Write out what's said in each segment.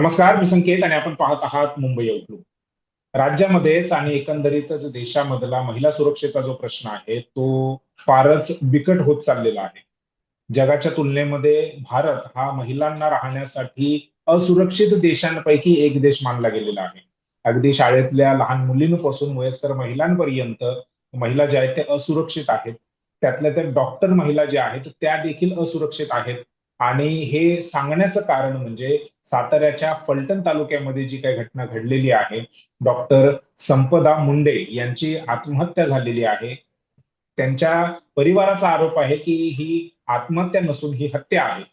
नमस्कार मी संकेत आणि आपण पाहत आहात मुंबई आउटलुक राज्यामध्येच आणि एकंदरीतच देशामधला महिला सुरक्षेचा जो प्रश्न आहे तो फारच बिकट होत चाललेला आहे. जगाच्या तुलनेमध्ये भारत हा महिलांना राहण्यासाठी असुरक्षित देशांपैकी एक देश मानला गेलेला आहे. अगदी शाळेतल्या लहान मुलींपासून वयस्कर महिलांपर्यंत महिला ज्या आहेत त्या असुरक्षित आहेत. त्यातल्या त्या डॉक्टर महिला ज्या आहेत त्या देखील असुरक्षित आहेत. आणि हे सांगण्याचं कारण म्हणजे साताऱ्याच्या फलटण तालुक्यामध्ये जी काही घटना घडलेली आहे डॉक्टर संपदा मुंडे यांची आत्महत्या झालेली आहे. त्यांच्या परिवाराचा आरोप आहे की ही आत्महत्या नसून ही हत्या आहे.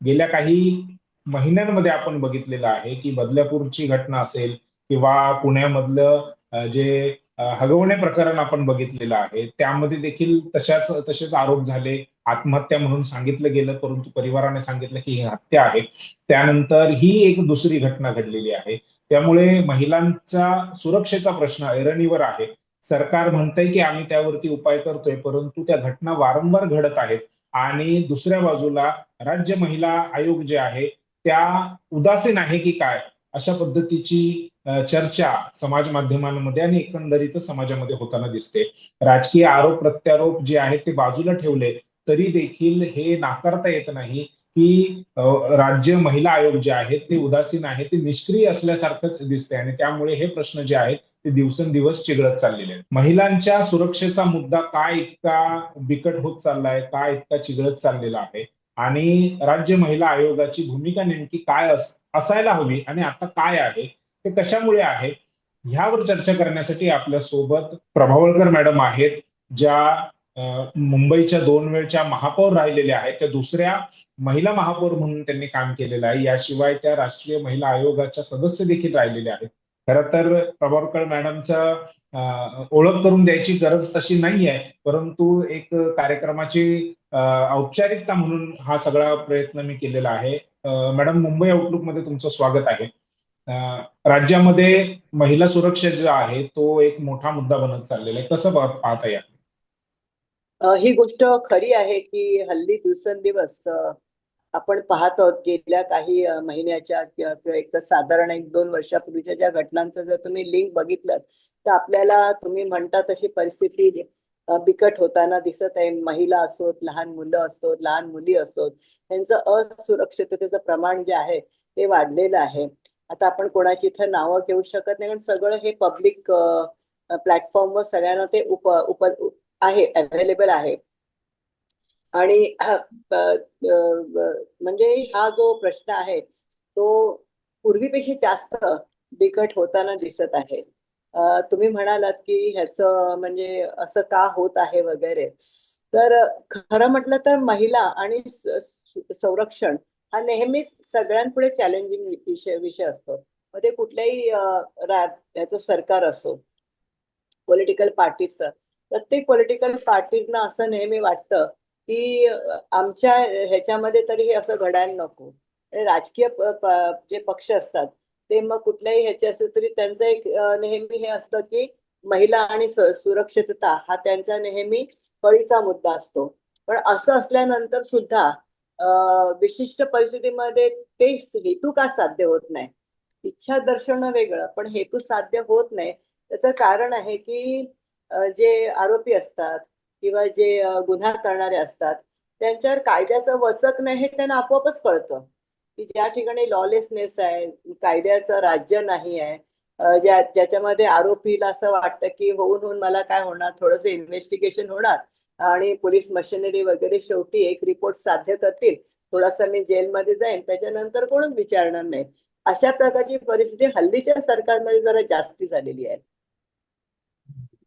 गेल्या काही महिन्यांमध्ये आपण बघितलेलं आहे की बदलापूरची घटना असेल किंवा पुण्यामधलं जे हगवणे प्रकरण आपण बघितलेलं आहे. त्यामध्ये देखील तशाच तसेच आरोप झाले. आत्महत्या म्हणून सांगितलं गेलं परंतु परिवाराने सांगितलं की ही हत्या आहे. त्यानंतर ही एक दुसरी घटना घडलेली आहे. त्यामुळे महिलांचा सुरक्षेचा प्रश्न ऐरणीवर आहे. सरकार म्हणतंय की आम्ही त्यावरती उपाय करतोय परंतु त्या घटना वारंवार घडत आहेत. आणि दुसऱ्या बाजूला राज्य महिला आयोग जे आहे त्या उदासीन आहे की काय? अशा पद्धतीची चर्चा समाज माध्यमांमध्ये आणि एकंदरीत समाजामध्ये होताना दिसते. राजकीय आरोप प्रत्यारोप जे आहेत ते बाजूला ठेवले तरी देखील हे नाकारता येत नाही की राज्य महिला आयोग जे आहेत ते उदासीन आहे ते निष्क्रिय असल्यासारखंच दिसते आणि त्यामुळे हे प्रश्न जे आहेत ते दिवसेंदिवस चिघळत चाललेले आहेत. महिलांच्या सुरक्षेचा मुद्दा काय इतका बिकट होत चाललाय काय इतका चिघळत चाललेला आहे? आणि राज्य महिला आयोगाची भूमिका नेमकी काय असते असायला हवी आणि आता काय आहे ते कशामुळे आहे ह्यावर चर्चा करण्यासाठी आपल्यासोबत प्रभावळकर मॅडम आहेत ज्या मुंबईच्या दोन वेळच्या महापौर राहिलेल्या आहेत त्या दुसऱ्या महिला महापौर म्हणून त्यांनी काम केलेलं आहे. याशिवाय त्या राष्ट्रीय महिला आयोगाच्या सदस्य देखील राहिलेल्या आहेत. खर तर प्रभावकर मॅडमचं ओळख करून द्यायची गरज तशी नाही आहे परंतु एक कार्यक्रमाची औपचारिकता म्हणून हा सगळा प्रयत्न मी केलेला आहे. मॅडम मुंबई आउटलुकमध्ये तुमचं स्वागत आहे. राज्यामध्ये महिला सुरक्षा जो आहे तो एक मोठा मुद्दा बनत चाललेला आहे. कसं पाहता या ही गोष्ट खरी आहे की हल्ली दिवसेंदिवस आपण पाहत आहोत गेल्या काही महिन्याच्या किंवा एक साधारण एक दोन वर्षापूर्वीच्या ज्या घटनांचं जर तुम्ही लिंक बघितलं तर आपल्याला तुम्ही म्हणता तशी परिस्थिती बिकट होताना दिसत आहे. महिला असोत लहान मुलं असोत लहान मुली असोत. त्यांचं असुरक्षिततेचं प्रमाण जे आहे ते वाढलेलं आहे. आता आपण कोणाची इथं नावं घेऊ शकत नाही कारण सगळं हे पब्लिक प्लॅटफॉर्मवर सगळ्यांना ते उप उप आहे अवेलेबल आहे. आणि म्हणजे हा जो प्रश्न आहे तो पूर्वीपेक्षा जास्त बिकट होताना दिसत आहे. तुम्ही म्हणालात की ह्याचं म्हणजे असं का होत आहे वगैरे. तर खरं म्हटलं तर महिला आणि संरक्षण हा नेहमीच सगळ्यांपुढे चॅलेंजिंग विषय विषय असतो. मग ते कुठल्याही याचं सरकार असो पॉलिटिकल पार्टीचं प्रत्येक पॉलिटिकल पार्टीजना असं नेहमी वाटतं की आमच्या ह्याच्यामध्ये तरी हे असं घडायला नको. राजकीय जे पक्ष असतात ते मग कुठल्याही ह्याचे असले तरी त्यांचं एक नेहमी हे असतं की महिला आणि सुरक्षितता हा त्यांचा नेहमी फळीचा मुद्दा असतो. पण असं असल्यानंतर सुद्धा विशिष्ट परिस्थितीमध्ये ते हेतू का साध्य होत नाही? इच्छा दर्शन वेगळं पण हेतू साध्य होत नाही. त्याचं कारण आहे की जे आरोपी असतात किंवा जे गुन्हा करणारे असतात त्यांच्यावर कायद्याचं वचक नाही हे त्यांना आपोआपच कळतं. की ज्या ठिकाणी लॉलेसनेस आहे कायद्याचं राज्य नाही आहे ज्या ज्याच्यामध्ये आरोपीला असं वाटतं की होऊन होऊन मला काय होणार थोडंसं इन्व्हेस्टिगेशन होणार आणि पोलीस मशिनरी वगैरे शेवटी एक रिपोर्ट साध्य करतील. थोडासा मी जेलमध्ये जाईन त्याच्यानंतर कोणच विचारणार नाही. अशा प्रकारची परिस्थिती हल्लीच्या सरकारमध्ये जरा जास्ती झालेली आहे.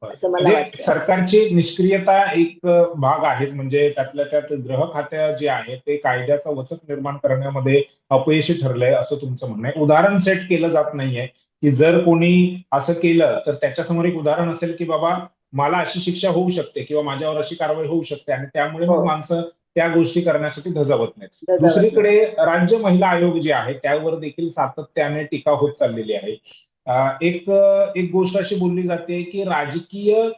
म्हणजे सरकारची निष्क्रियता एक भाग आहेच. म्हणजे त्यातल्या त्यात ग्रह खात्या जे आहे ते कायद्याचा वचक निर्माण करण्यामध्ये अपयशी ठरलंय असं तुमचं म्हणणं आहे. उदाहरण सेट केलं जात नाहीये की जर कोणी असं केलं तर त्याच्यासमोर एक उदाहरण असेल की बाबा मला अशी शिक्षा होऊ शकते किंवा माझ्यावर अशी कारवाई होऊ शकते आणि त्यामुळे मग माणसं त्या गोष्टी करण्यासाठी धजावत नाहीत. दुसरीकडे राज्य महिला आयोग जे आहे त्यावर देखील सातत्याने टीका होत चाललेली आहे. एक एक गोष्ट अशी बोलली जाते की राजकीय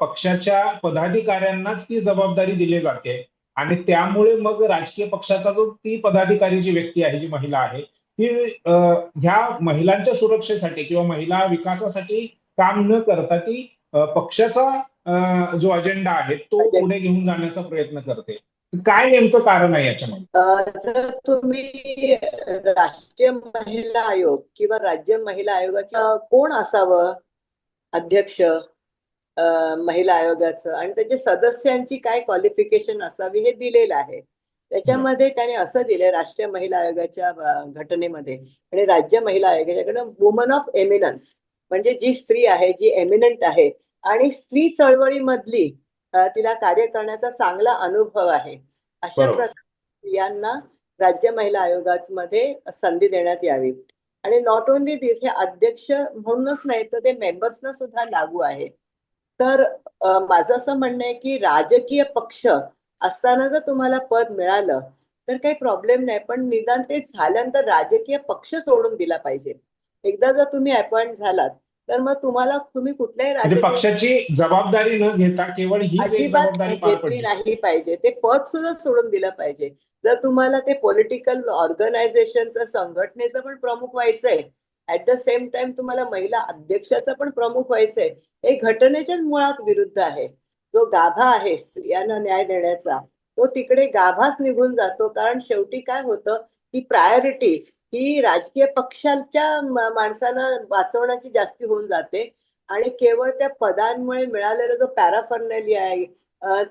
पक्षाच्या पदाधिकाऱ्यांनाच ती जबाबदारी दिली जाते. आणि त्यामुळे मग राजकीय पक्षाचा जो ती पदाधिकारी जी व्यक्ती आहे जी महिला आहे अं, ह्या महिलांच्या सुरक्षेसाठी किंवा महिला विकासासाठी काम न करता ती पक्षाचा जो अजेंडा आहे तो पुढे घेऊन जाण्याचा प्रयत्न करते. काय नेमकं कारण आहे याच्यामध्ये? जर तुम्ही राष्ट्रीय महिला आयोग किंवा राज्य महिला आयोगाचं कोण असावं? अध्यक्ष महिला आयोगाचं आणि त्याच्या सदस्यांची काय क्वालिफिकेशन असावी हे दिलेलं आहे. त्याच्यामध्ये त्याने असं दिलंय राष्ट्रीय महिला आयोगाच्या घटनेमध्ये. आणि राज्य महिला आयोगाच्याकडे वुमन ऑफ एमिनन्स म्हणजे जी स्त्री आहे जी एमिनंट आहे आणि स्त्री चळवळीमधली तिला कार्य करण्याचा चांगला अनुभव आहे. अशा. प्रकारे स्त्रियांना राज्य महिला आयोगामध्ये संधी देण्यात यावी. आणि नॉट ओनली दिस हे अध्यक्ष म्हणूनच नाही तर ते मेंबर्सना सुद्धा लागू आहे. तर माझं असं म्हणणं आहे की राजकीय पक्ष असताना जर तुम्हाला पद मिळालं तर काही प्रॉब्लेम नाही. पण निदान ते झाल्यानंतर राजकीय पक्ष सोडून दिला पाहिजे. एकदा जर तुम्ही अपॉइंट झालात तर मग तुम्हाला तुम्ही कुठल्याही म्हणजे पक्षाची जबाबदारी न घेता केवळ एक अजिबात घेतली नाही पाहिजे. ते पद सुद्धा सोडून दिलं पाहिजे. जर तुम्हाला ते पॉलिटिकल ऑर्गनायझेशनचं संघटनेचं पण प्रमुख व्हायचंय ऍट द सेम टाइम तुम्हाला महिला अध्यक्षाचं पण प्रमुख व्हायचंय. हे घटनेच्याच मुळात विरुद्ध आहे. जो गाभा आहे स्त्रियांना न्याय देण्याचा तो तिकडे गाभाच निघून जातो. कारण शेवटी काय होतं की प्रायोरिटी ही राजकीय पक्षाच्या माणसांना वाचवण्याची जास्ती होऊन जाते. आणि केवळ त्या पदांमुळे मिळालेला जो पॅराफर्नॅलिया आहे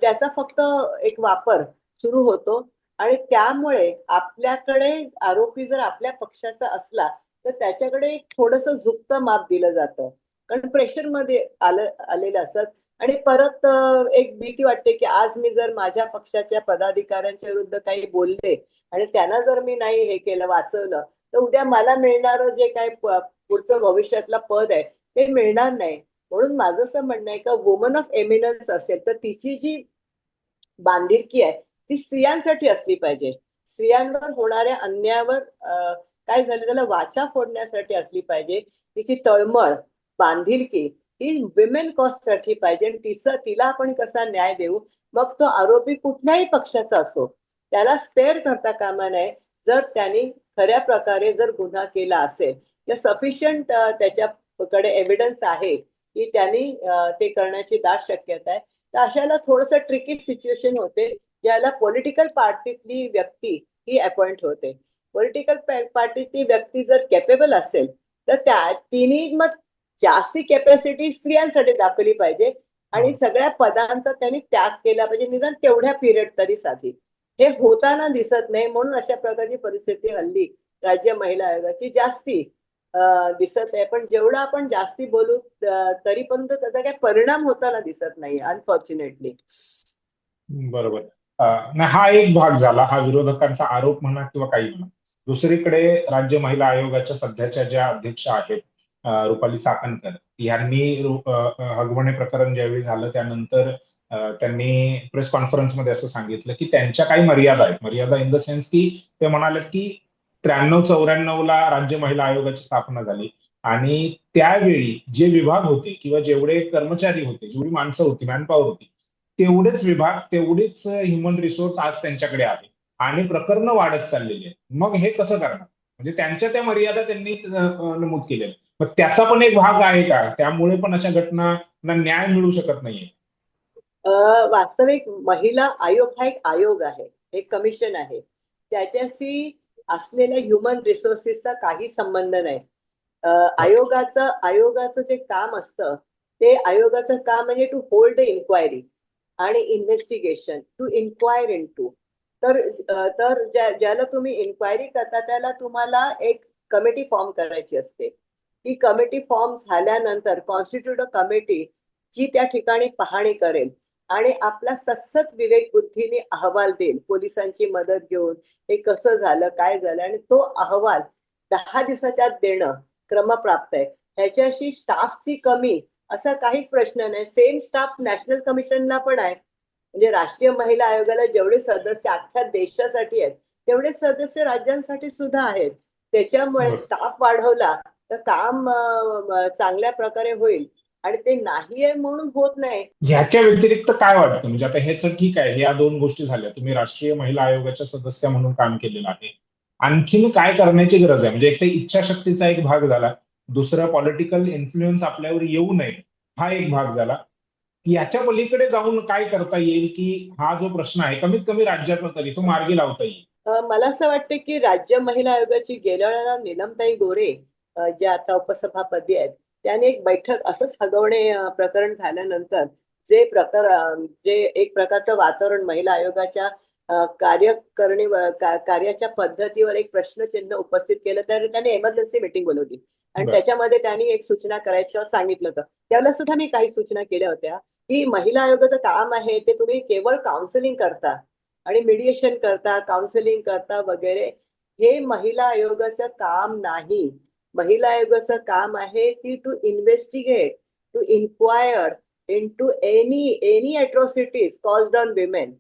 त्याचा फक्त एक वापर सुरू होतो. आणि त्यामुळे आपल्याकडे आरोपी जर आपल्या पक्षाचा असला तर त्याच्याकडे एक थोडस झुकतं माप दिलं जातं. कारण प्रेशरमध्ये आलं आलेलं असत. आणि परत एक भीती वाटते की आज मी जर माझ्या पक्षाच्या पदाधिकाऱ्यांच्या विरुद्ध काही बोलले आणि त्यांना जर मी नाही हे केलं वाचवलं तर उद्या मला मिळणारं जे काय पुढचं भविष्यातलं पद आहे ते मिळणार नाही. म्हणून माझं असं म्हणणं आहे का वुमन ऑफ एमिनन्स असेल तर तिची जी बांधिलकी आहे ती स्त्रियांसाठी असली पाहिजे. स्त्रियांवर होणाऱ्या अन्यायावर काय झालं त्याला वाचा फोडण्यासाठी असली पाहिजे. तिची तळमळ बांधिलकी ही विमेन कॉस्टसाठी पाहिजे आणि तिचा तिला आपण कसा न्याय देऊ? मग तो आरोपी कुठल्याही पक्षाचा असो त्याला स्पेअर करता कामा नये. जर त्यांनी खऱ्या प्रकारे जर गुन्हा केला असेल तर सफिशियंट त्याच्याकडे एव्हिडन्स आहे की त्यांनी ते करण्याची दाट शक्यता आहे. तर अशाला थोडंसं ट्रिकी सिच्युएशन होते ज्याला पॉलिटिकल पार्टीतली व्यक्ती ही अपॉइंट होते. पॉलिटिकल पार्टीतली व्यक्ती जर कॅपेबल असेल तर त्या तिने मग जास्ती कॅपॅसिटी स्त्रियांसाठी दाखवली पाहिजे. आणि सगळ्या पदांचा त्यांनी त्याग केला पाहिजे. निदान तेवढ्या पिरियड तरी साठी हे होताना दिसत नाही म्हणून अशा प्रकारची परिस्थिती हल्ली राज्य महिला आयोगाची जास्ती दिसत आहे पण जेवढं आपण जास्ती बोलू तरी पण तो त्याचा काही परिणाम होताना दिसत नाही अनफॉर्च्युनेटली बरोबर. नाही हा एक भाग झाला. हा विरोधकांचा आरोप म्हणा किंवा काही म्हणा. दुसरीकडे राज्य महिला आयोगाच्या सध्याच्या ज्या अध्यक्ष आहेत रुपाली साकणकर यांनी हगवणे प्रकरण ज्यावेळी झालं त्यानंतर त्यांनी प्रेस कॉन्फरन्समध्ये असं सांगितलं की त्यांच्या काही मर्यादा आहेत. मर्यादा इन द सेन्स की ते म्हणाले की त्र्याण्णव चौऱ्याण्णव ला राज्य महिला आयोगाची स्थापना झाली. आणि त्यावेळी जे विभाग होते किंवा जेवढे कर्मचारी होते जेवढी माणसं होती मॅनपॉवर होती तेवढेच विभाग तेवढेच ह्युमन रिसोर्स आज त्यांच्याकडे आले आणि प्रकरणं वाढत चाललेली आहेत. मग हे कसं करणार? म्हणजे त्यांच्या त्या मर्यादा त्यांनी नमूद केलेल्या मग त्याचा पण एक भाग आहे का? त्यामुळे पण अशा घटनांना न्याय मिळू शकत नाहीये. वास्तविक महिला आयोग हा एक आयोग आहे एक कमिशन आहे. त्याच्याशी असलेल्या ह्युमन रिसोर्सेसचा काही संबंध नाही. आयोगाचं आयोगाचं जे काम असतं ते आयोगाचं काम म्हणजे टू होल्ड इन्क्वायरी आणि investigation to inquire into तर तर ज्या ज्याला तुम्ही इन्क्वायरी करता त्याला तुम्हाला एक कमिटी फॉर्म करायची असते. ती कमिटी फॉर्म झाल्यानंतर कॉन्स्टिट्यूट अ कमिटी जी त्या ठिकाणी पाहणी करेल. आणि आपला सतत विवेक बुद्धीने अहवाल देईल. पोलिसांची मदत घेऊन हे कसं झालं काय झालं आणि तो अहवाल दहा दिवसाच्या देणं क्रमप्राप्त आहे. ह्याच्याशी स्टाफची कमी असा काहीच प्रश्न नाही. सेम स्टाफ नॅशनल कमिशनला पण आहे. म्हणजे राष्ट्रीय महिला आयोगाला जेवढे सदस्य अख्ख्या देशासाठी आहेत तेवढे सदस्य राज्यांसाठी सुद्धा आहेत. त्याच्यामुळे. स्टाफ वाढवला तर काम चांगल्या प्रकारे होईल. आणि ते नाही आहे म्हणून होत नाही. ह्याच्या व्यतिरिक्त काय वाटतं? म्हणजे आता हे तर ठीक आहे. ह्या दोन गोष्टी झाल्या. तुम्ही राष्ट्रीय महिला आयोगाच्या सदस्य म्हणून काम केलेलं आहे. आणखीन काय करण्याची गरज आहे? म्हणजे एक तर इच्छाशक्तीचा एक भाग झाला. दुसरा पॉलिटिकल इन्फ्लुएन्स आपल्यावर येऊ नये हा एक भाग झाला. याच्या पलीकडे जाऊन काय करता येईल की हा जो प्रश्न आहे कमीत कमी राज्याचा तरी तो मार्गी लावता येईल. मला असं वाटतं की राज्य महिला आयोगाची गेल्या वेळेला नीलमताई गोरे ज्या आता उपसभापती आहेत त्याने एक बैठक असंच हगवणे प्रकरण झाल्यानंतर जे प्रकार जे एक प्रकारचं वातावरण महिला आयोगाच्या अ, कार्यकरणी का- कार्याच्या पद्धतीवर एक प्रश्नचिन्ह उपस्थित केलं तर त्याने एमर्जन्सी मीटिंग बोलवली. आणि. त्याच्यामध्ये त्यांनी एक सूचना करायचं सांगितलं होतं. त्यावेळेला सुद्धा मी काही सूचना केल्या होत्या की महिला आयोगाचं काम आहे ते तुम्ही केवळ काउन्सिलिंग करता आणि मीडिएशन करता काउन्सिलिंग करता वगैरे हे महिला आयोगाचं काम नाही. महिला आयोगाचं काम आहे की to investigate to inquire into any any atrocities caused on women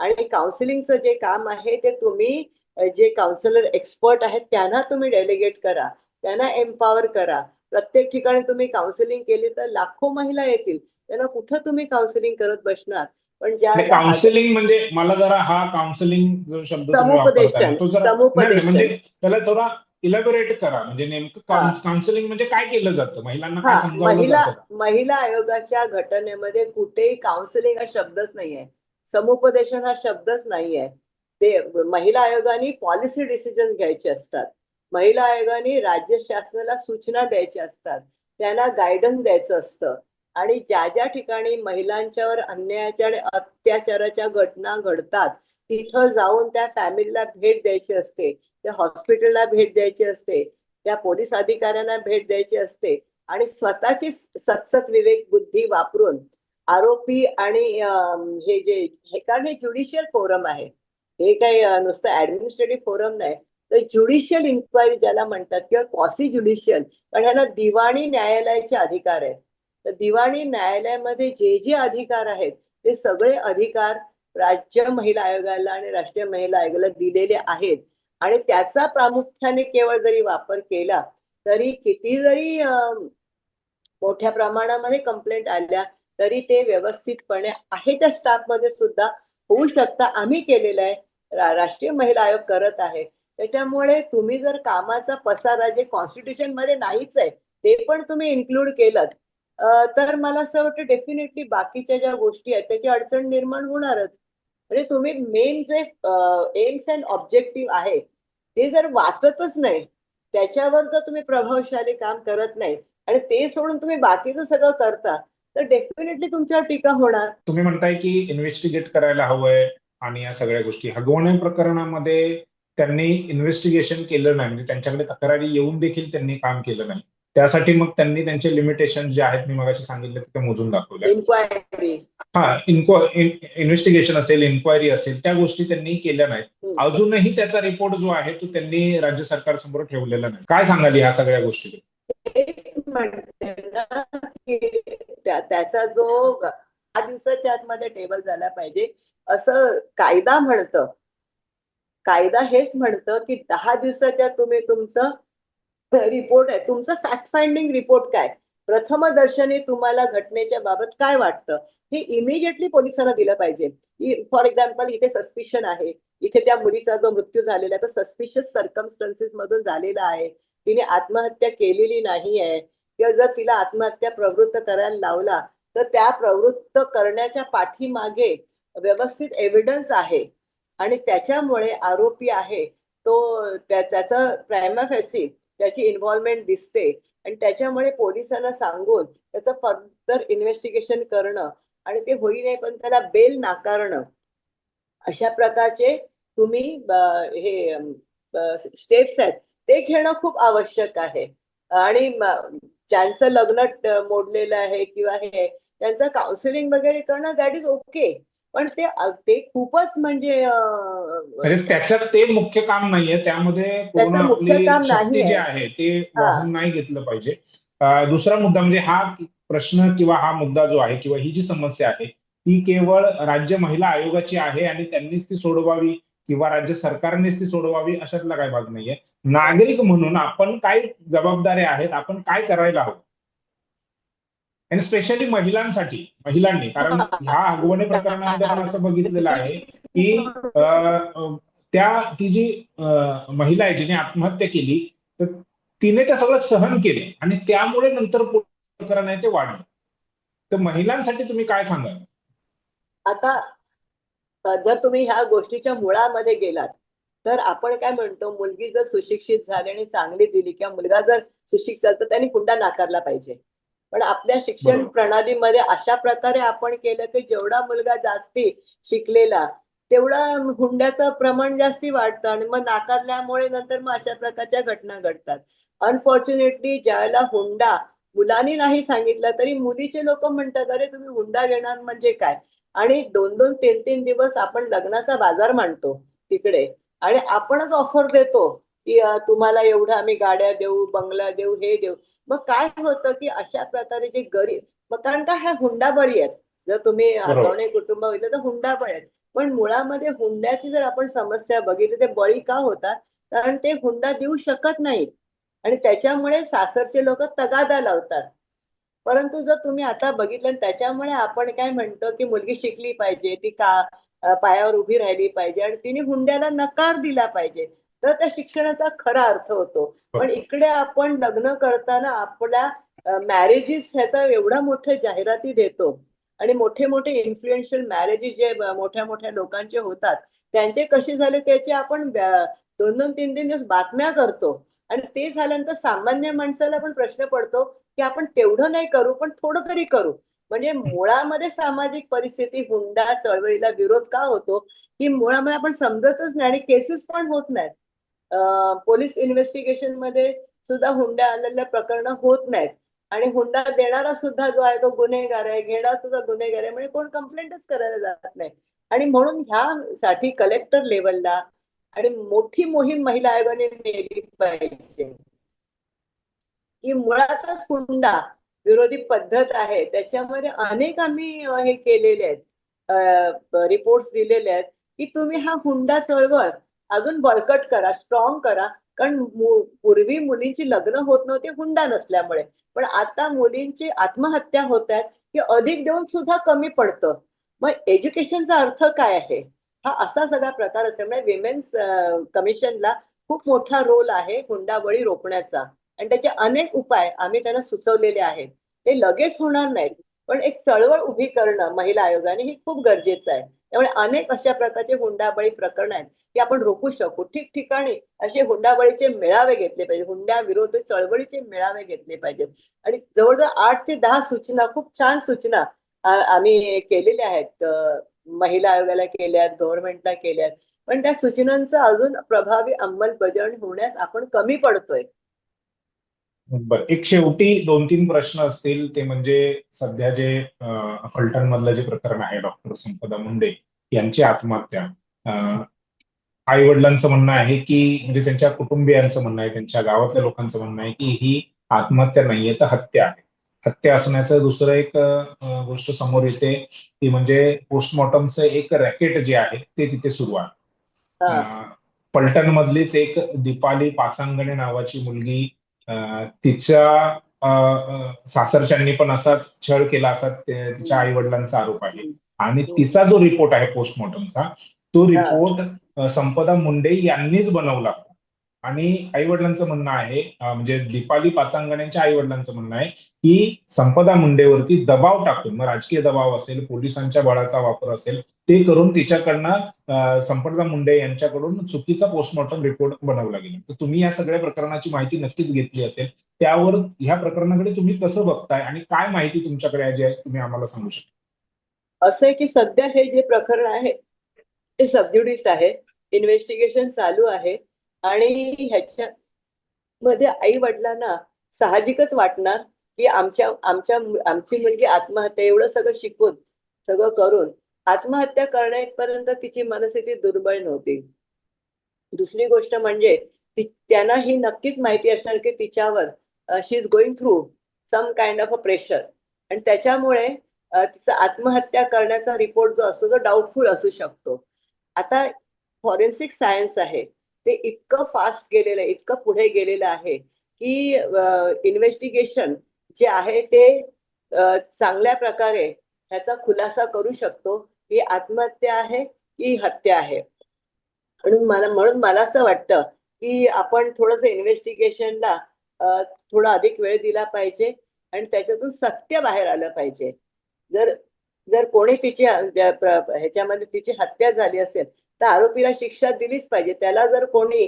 आणि काउन्सिलिंगचं जे काम आहे ते तुम्ही जे काउन्सिलर एक्सपर्ट आहेत त्यांना तुम्ही डेलिगेट करा त्यांना एम्पॉवर करा. प्रत्येक ठिकाणी तुम्ही काउन्सिलिंग केली तर लाखो महिला येतील. त्यांना कुठं तुम्ही काउन्सिलिंग करत बसणार? पण ज्या काउन्सिलिंग म्हणजे मला जरा हा काउन्सिलिंग जो शब्द समुपदेशन, समुपदेशन. म्हणजे त्याला थोडा इलॅबोरेट करा. म्हणजे नेमकं. काउन्सिलिंग म्हणजे काय केलं जातं? महिलांना काय समजावलं जातं? महिला आयोगाच्या घटनेमध्ये कुठेही काउन्सिलिंग हा शब्दच नाहीये. समुपदेशन हा शब्दच नाहीये. ते महिला आयोगाने पॉलिसी डिसिजन घ्यायचे असतात. महिला आयोगाने राज्य शासनाला सूचना द्यायच्या असतात. त्यांना गायडन्स द्यायचं असतं. आणि ज्या ज्या ठिकाणी महिलांच्यावर अन्यायाच्या आणि अत्याचाराच्या घटना घडतात तिथं जाऊन त्या फॅमिलीला भेट द्यायची असते त्या हॉस्पिटलला भेट द्यायची असते त्या पोलीस अधिकाऱ्यांना भेट द्यायची असते आणि स्वतःची सतसत विवेक बुद्धी वापरून आरोपी आणि हे जे हे कारण हे ज्युडिशियल फोरम आहे. हे काही नुसतं ऍडमिनिस्ट्रेटिव्ह फोरम नाही. तर ज्युडिशियल इन्क्वायरी ज्याला म्हणतात किंवा क्वासी ज्युडिशियल कारण ह्यांना दिवाणी न्यायालयाचे अधिकार आहेत. तर दिवाणी न्यायालयामध्ये जे जे अधिकार आहेत ते सगळे अधिकार राज्य महिला आयोगाला आणि राष्ट्रीय महिला आयोगाला दिलेले आहेत. आणि त्याचा प्रामुख्याने केवळ जरी वापर केला तरी किती जरी मोठ्या प्रमाणामध्ये कंप्लेंट आल्या तरी ते व्यवस्थितपणे आहे त्या स्टाफमध्ये सुद्धा होऊ शकता. आम्ही केलेलं आहे. राष्ट्रीय महिला आयोग करत आहे. त्याच्यामुळे तुम्ही जर कामाचा पसारा जे कॉन्स्टिट्यूशनमध्ये नाहीच आहे ते पण तुम्ही इन्क्लूड केलं तर मला असं वाटतं डेफिनेटली बाकीच्या ज्या गोष्टी आहेत त्याची अडचण निर्माण होणारच. म्हणजे तुम्ही मेन जे एम्स अँड ऑब्जेक्टिव्ह आहे ते जर वाचतच नाही त्याच्यावर जर तुम्ही प्रभावशाली काम करत नाही आणि ते सोडून तुम्ही बाकीचं सगळं करता तर डेफिनेटली तुमच्यावर टीका होणार. तुम्ही म्हणताय की इन्व्हेस्टिगेट करायला हवंय आणि या सगळ्या गोष्टी. हगवणे प्रकरणामध्ये त्यांनी इन्व्हेस्टिगेशन केलं नाही म्हणजे त्यांच्याकडे तक्रारी येऊन देखील त्यांनी काम केलं नाही. त्यासाठी मग त्यांनी त्यांचे लिमिटेशन जे आहेत मी मगाशी सांगितले ते मोजून दाखवले. इन्क्वायरी हा इन्व्हेस्टिगेशन असेल इन्क्वायरी असेल त्या गोष्टी त्यांनी केल्या नाहीत. अजूनही त्याचा रिपोर्ट जो आहे तो त्यांनी राज्य सरकार समोर ठेवलेला नाही. काय सांगाल ह्या सगळ्या गोष्टी त्याचा जो दहा दिवसाच्या आतमध्ये टेबल झाला पाहिजे. असं कायदा म्हणतं. कायदा हेच म्हणतं की दहा दिवसाच्या तुम्ही तुमचं रिपोर्ट आहे. तुमचं फॅक्ट फाइंडिंग रिपोर्ट काय? प्रथमदर्शनी तुम्हाला घटनेच्या बाबत काय वाटतं? हे इमिजिएटली पोलिसांना दिलं पाहिजे. फॉर एक्झाम्पल इथे सस्पिशन आहे. इथे त्या मुलीचा जो मृत्यू झालेला आहे तो सस्पिशियस सर्कमस्टन्सेस मधून झालेला आहे. तिने आत्महत्या केलेली नाही आहे. किंवा जर तिला आत्महत्या प्रवृत्त करायला लावला तर त्या प्रवृत्त करण्याच्या पाठीमागे व्यवस्थित एव्हिडन्स आहे. आणि त्याच्यामुळे आरोपी आहे तो त्या- त्याचा प्रायमाफॅसी त्याची इन्व्हॉल्वमेंट दिसते. आणि त्याच्यामुळे पोलिसांना सांगून त्याचं फर्दर इन्व्हेस्टिगेशन करणं आणि ते होई नाही पण त्याला बेल नाकारणं. अशा प्रकारचे तुम्ही हे स्टेप्स आहेत. ते घेणं खूप आवश्यक आहे. आणि ज्यांचं लग्न मोडलेलं आहे किंवा हे त्यांचं काउन्सिलिंग वगैरे करणं दॅट इज ओके पण ते ते खूपच म्हणजे म्हणजे त्याच्यात ते मुख्य काम नाहीये. त्यामध्ये मुख्य काम. जे आहे. ते नाही घेतलं पाहिजे. दुसरा मुद्दा म्हणजे हा प्रश्न किंवा हा मुद्दा जो आहे किंवा ही जी समस्या आहे ती केवळ राज्य महिला आयोगाची आहे आणि त्यांनीच ती सोडवावी किंवा राज्य सरकारनेच ती सोडवावी अशातला काही भाग नाहीये. नागरिक म्हणून आपण काय जबाबदाऱ्या आहेत आपण काय करायला हवं? आणि स्पेशली महिलांसाठी महिलांनी कारण ह्या हगवणे प्रकरणामध्ये आपण असं बघितलेलं आहे की त्या ती जी महिला आहे जिने आत्महत्या केली तर तिने ते सगळं सहन केले आणि त्यामुळे नंतर प्रकरण आहे ते वाढलं. तर महिलांसाठी तुम्ही काय सांगाल? आता जर तुम्ही ह्या गोष्टीच्या मुळामध्ये गेलात तर आपण काय म्हणतो मुलगी जर सुशिक्षित झाली आणि चांगली दिली किंवा मुलगा जर सुशिक्षित झाला तर त्यांनी हुंडा नाकारला पाहिजे. पण आपल्या शिक्षण. प्रणालीमध्ये अशा प्रकारे आपण केलं की जेवढा मुलगा जास्ती शिकलेला तेवढा हुंड्याचं प्रमाण जास्ती वाढतं आणि मग नाकारल्यामुळे नंतर मग अशा प्रकारच्या घटना घडतात. अनफॉर्च्युनेटली ज्यावेळेला हुंडा मुलांनी नाही सांगितलं तरी मुलीचे लोक म्हणतात अरे तुम्ही हुंडा घेणार म्हणजे काय? आणि दोन दोन तीन तीन दिवस आपण लग्नाचा बाजार मांडतो तिकडे आणि आपणच ऑफर देतो. की तुम्हाला एवढं आम्ही गाड्या देऊ बंगला देऊ हे देऊ. मग काय होतं की अशा प्रकारे जे गरीब मग कारण का ह्या हुंडाबळी आहेत? जर तुम्ही. हातवणे कुटुंब बघितलं तर हुंडाबळी आहेत. पण मुळामध्ये हुंड्याची जर आपण समस्या बघितली ते बळी का होतात? कारण ते हुंडा देऊ शकत नाहीत. आणि त्याच्यामुळे सासरचे लोक तगादा लावतात. परंतु जर तुम्ही आता बघितलं त्याच्यामुळे आपण काय म्हणतो की मुलगी शिकली पाहिजे ती का पायावर उभी राहिली पाहिजे आणि तिने हुंड्याला नकार दिला पाहिजे. तर त्या शिक्षणाचा खरा अर्थ होतो. पण इकडे आपण लग्न करताना आपल्या मॅरेजेस ह्याचा एवढा मोठ्या जाहिराती देतो आणि मोठे मोठे इन्फ्लुएन्शियल मॅरेजेस जे मोठ्या मोठ्या लोकांचे होतात त्यांचे कसे झाले त्याचे आपण दोन दोन तीन तीन दिवस बातम्या करतो. आणि ते झाल्यानंतर सामान्य माणसाला पण प्रश्न पडतो की आपण तेवढं नाही करू पण थोडं तरी करू. म्हणजे मुळामध्ये सामाजिक परिस्थिती हुंडा चळवळीला विरोध का होतो? की मुळामध्ये आपण समजतच नाही आणि केसेस पण होत नाहीत. पोलीस इन्व्हेस्टिगेशनमध्ये सुद्धा हुंडा आलेल्या प्रकरण होत नाहीत. आणि हुंडा देणारा सुद्धा जो आहे तो गुन्हेगार आहे घेणारा सुद्धा गुन्हेगार आहे म्हणजे कोण कंप्लेंटच करायला जात नाही. आणि म्हणून ह्यासाठी कलेक्टर लेवलला आणि मोठी मोहीम महिला आयोगाने नेली पाहिजे. की मुळातच हुंडा विरोधी पद्धत आहे त्याच्यामध्ये अनेक आम्ही हे केलेले आहेत. रिपोर्ट्स दिलेले आहेत की तुम्ही हा हुंडा चळवळ अजून बळकट करा स्ट्रॉंग करा. कारण पूर्वी मुलींची लग्न होत नव्हते हुंडा नसल्यामुळे. पण आता मुलींची आत्महत्या होत आहेत की अधिक देऊन सुद्धा कमी पडतं. मग एज्युकेशनचा अर्थ काय आहे? हा असा सगळा प्रकार असल्यामुळे विमेन्स कमिशनला खूप मोठा रोल आहे हुंडाबळी रोखण्याचा. आणि त्याचे अनेक उपाय आम्ही त्यांना सुचवलेले आहेत. ते लगेच होणार नाहीत. पण एक चळवळ उभी करणं महिला आयोगाने ही खूप गरजेचं आहे. त्यामुळे अनेक अशा प्रकारचे हुंडाबळी प्रकरण आहेत की आपण रोखू शकू. ठिकठिकाणी असे हुंडाबळीचे मेळावे घेतले पाहिजे हुंड्या विरोध चळवळीचे मेळावे घेतले पाहिजेत. आणि जवळजवळ आठ ते दहा सूचना खूप छान सूचना आम्ही केलेल्या आहेत. महिला आयोगाला केल्या आहेत गव्हर्नमेंटला केल्या आहेत पण त्या सूचनांचं अजून प्रभावी अंमलबजावणी होण्यास आपण कमी पडतोय. बरं एक शेवटी दोन तीन प्रश्न असतील ते म्हणजे सध्या जे फलटण मधलं जे प्रकरण आहे डॉक्टर संपदा मुंडे यांची आत्महत्या. आई वडिलांचं म्हणणं आहे की म्हणजे त्यांच्या कुटुंबियांचं म्हणणं आहे त्यांच्या गावातल्या लोकांचं म्हणणं आहे की ही आत्महत्या नाहीये तर हत्या आहे. हत्या असण्याचं दुसरं एक गोष्ट समोर येते ती म्हणजे पोस्टमॉर्टमचं एक रॅकेट जे आहे ते तिथे सुरू आहे. अं, फलटण मधलीच एक दीपाली पाचांगणे नावाची मुलगी तिच्या सासरच्यांनी पण असाच छळ केला असा तिच्या आई वडिलांचा आरोप आहे. आणि तिचा जो रिपोर्ट आहे पोस्टमॉर्टमचा तो रिपोर्ट संपदा मुंडे यांनीच बनवला आणि आई वडिलांचं म्हणणं आहे म्हणजे दीपाली पाचांगण्यांच्या आई वडिलांचं म्हणणं आहे की संपदा मुंडेवरती दबाव टाकून मग राजकीय दबाव असेल पोलिसांच्या बळाचा वापर असेल ते करून तिच्याकडनं संपदा मुंडे यांच्याकडून चुकीचा पोस्टमॉर्टम रिपोर्ट बनवला गेला. तर तुम्ही या सगळ्या प्रकरणाची माहिती नक्कीच घेतली असेल. त्यावर ह्या प्रकरणाकडे तुम्ही कसं बघताय आणि काय माहिती तुमच्याकडे आहे जे तुम्ही आम्हाला सांगू शकता? असं आहे की सध्या हे जे प्रकरण आहे ते सबज्युडिस्ट आहे. इन्व्हेस्टिगेशन चालू आहे. आणि ह्याच्या मध्ये आई वडिलांना साहजिकच वाटणार की आमच्या आमच्या आमची मुलगी आत्महत्या एवढं सगळं शिकून सगळं करून आत्महत्या करण्यापर्यंत तिची मनस्थिती दुर्बळ नव्हती. दुसरी गोष्ट म्हणजे ती त्यांना ही नक्कीच माहिती असणार की तिच्यावर she is going through some kind of a pressure आणि त्याच्यामुळे तिचा आत्महत्या करण्याचा रिपोर्ट जो असतो तो डाऊटफुल असू शकतो. आता फॉरेन्सिक सायन्स आहे. ते इतकं फास्ट गेलेलं आहे इतकं पुढे गेलेलं आहे की इन्व्हेस्टिगेशन जे आहे ते चांगल्या प्रकारे ह्याचा खुलासा करू शकतो की आत्महत्या आहे की हत्या आहे. म्हणून मला म्हणून मला असं वाटतं की आपण थोडंसं इन्व्हेस्टिगेशनला थोडा अधिक वेळ दिला पाहिजे आणि त्याच्यातून सत्य बाहेर आलं पाहिजे. जर जर कोणी तिची ह्याच्यामध्ये तिची हत्या झाली असेल तर आरोपीला शिक्षा दिलीच पाहिजे. त्याला जर कोणी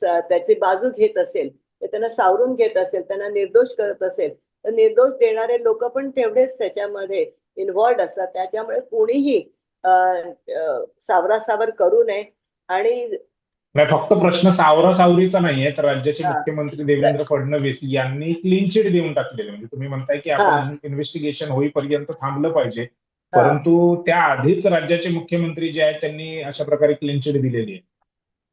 त्याची बाजू घेत असेल तर त्यांना सावरून घेत असेल त्यांना निर्दोष करत असेल तर निर्दोष देणारे लोक पण तेवढेच त्याच्यामध्ये इन्व्हॉल्ड असतात. त्याच्यामुळे कोणीही सावरासावर करू नये. आणि नाही फक्त प्रश्न सावरा सावरीचा नाहीये तर राज्याचे. मुख्यमंत्री देवेंद्र फडणवीस यांनी क्लीन चिट देऊन टाकलेले. म्हणजे तुम्ही म्हणताय की आपण इन्व्हेस्टिगेशन होईपर्यंत थांबलं पाहिजे. परंतु त्या आधीच राज्याचे मुख्यमंत्री जे आहेत त्यांनी अशा प्रकारे क्लीन चिट दिलेली आहे.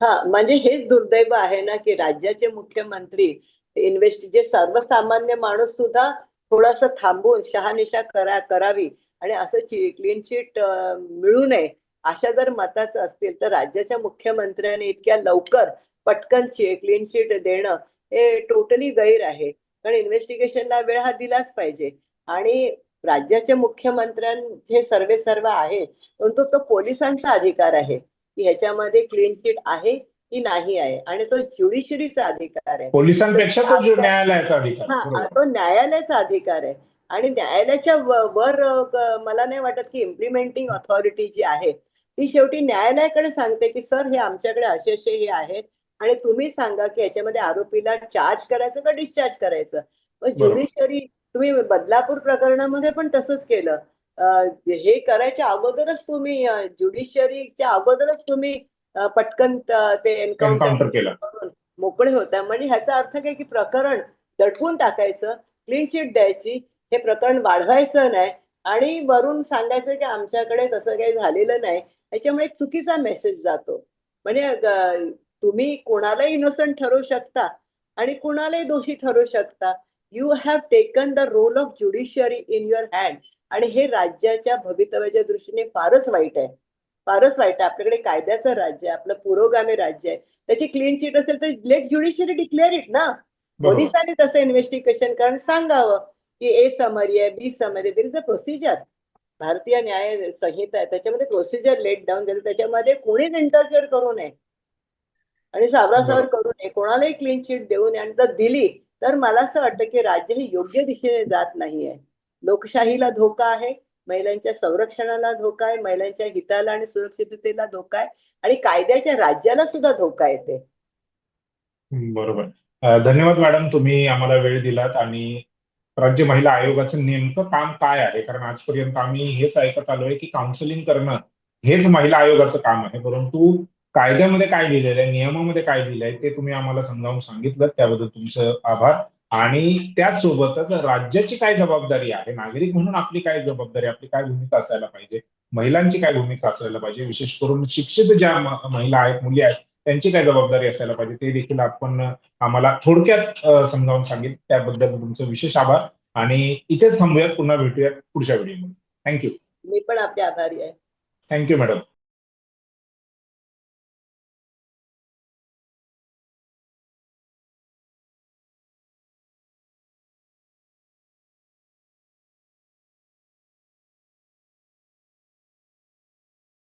हा म्हणजे हेच दुर्दैव आहे ना की राज्याचे मुख्यमंत्री इन्व्हेस्ट जे सर्वसामान्य माणूस सुद्धा थोडस थांबून शहानिशा करा करावी आणि असं क्लीन चिट मिळू नये अशा जर मताचं असतील तर राज्याच्या मुख्यमंत्र्यांनी इतक्या लवकर पटकन क्लीन चिट देणं हे टोटली गैर आहे. कारण इन्व्हेस्टिगेशनला वेळ हा दिलाच पाहिजे. आणि राज्याच्या मुख्यमंत्र्यांचे सर्वे सर्व आहे परंतु तो पोलिसांचा अधिकार आहे की ह्याच्यामध्ये क्लीन चिट आहे की नाही आहे आणि तो ज्युडिशरीचा अधिकार आहे पोलिसांपेक्षा तो न्यायालयाचा अधिकार आहे. हा. तो न्यायालयाचा अधिकार आहे आणि न्यायालयाच्या वर मला नाही वाटत की इम्प्लिमेंटिंग ऑथॉरिटी जी आहे ती शेवटी न्यायालयाकडे सांगते की सर हे आमच्याकडे असे असे हे आहेत आणि तुम्ही सांगा की याच्यामध्ये आरोपीला चार्ज करायचं का डिस्चार्ज करायचं. ज्युडिशरी तुम्ही बदलापूर प्रकरणामध्ये पण तसंच केलं. हे करायच्या अगोदरच तुम्ही ज्युडिशरीच्या अगोदरच तुम्ही पटकन त- एन्काउंटर केलं. मोकळे होता. म्हणजे ह्याचा अर्थ काय की प्रकरण दडपून टाकायचं क्लीन चिट द्यायची हे प्रकरण वाढवायचं नाही आणि वरून सांगायचं की आमच्याकडे तसं काही झालेलं नाही. याच्यामुळे चुकीचा मेसेज जातो. म्हणजे तुम्ही कोणालाही इनोसंट ठरवू शकता आणि कुणालाही दोषी ठरवू शकता. You have taken the role of judiciary in your hand आणि हे राज्याच्या भवितव्याच्या दृष्टीने फारच वाईट आहे. फारच वाईट आहे. आपल्याकडे कायद्याचं राज्य आहे. आपलं पुरोगामी राज्य आहे. त्याची क्लीन चिट असेल तर लेट ज्युडिशियरी डिक्लेअर इट ना. पोलिसांनी तसं इन्व्हेस्टिगेशन कारण सांगावं की ए समरी आहे B summary there is a procedure Bharatiya Nyaya Sanhita आहे. त्याच्यामध्ये प्रोसिजर लेट डाऊन झाली त्याच्यामध्ये कोणीच इंटरफिअर करू नये. आणि सावरासावर करू नये. कोणालाही क्लीन चिट देऊ नये. आणि जर दिली तर मला असं वाटतं की राज्य हे योग्य दिशेने जात नाहीये. लोकशाहीला धोका आहे महिलांच्या संरक्षणाला धोका आहे महिलांच्या हिताला आणि सुरक्षिततेला धोका आहे आणि कायद्याच्या राज्याला सुद्धा धोका येते. बरोबर. धन्यवाद मॅडम तुम्ही आम्हाला वेळ दिलात आणि राज्य महिला आयोगाचं नेमकं काम काय आहे? कारण आजपर्यंत आम्ही हेच ऐकत आलोय की काउन्सिलिंग करणं हेच महिला आयोगाचं काम आहे परंतु कायद्यामध्ये काय लिहिलेलं आहे नियमामध्ये काय लिहिलं आहे ते तुम्ही आम्हाला समजावून सांगितलं. त्याबद्दल तुमचं आभार. आणि त्याचसोबतच राज्याची काय जबाबदारी आहे? नागरिक म्हणून आपली काय जबाबदारी? आपली काय भूमिका असायला पाहिजे? महिलांची काय भूमिका असायला पाहिजे? विशेष करून शिक्षित ज्या महिला आहेत मुली आहेत त्यांची काय जबाबदारी असायला पाहिजे? ते देखील आपण आम्हाला थोडक्यात समजावून सांगितलं. त्याबद्दल तुमचं विशेष आभार. आणि इथेच थांबूयात. पुन्हा भेटूयात पुढच्या व्हिडिओमध्ये. थँक्यू मी पण आपले आभारी आहे. Thank you madam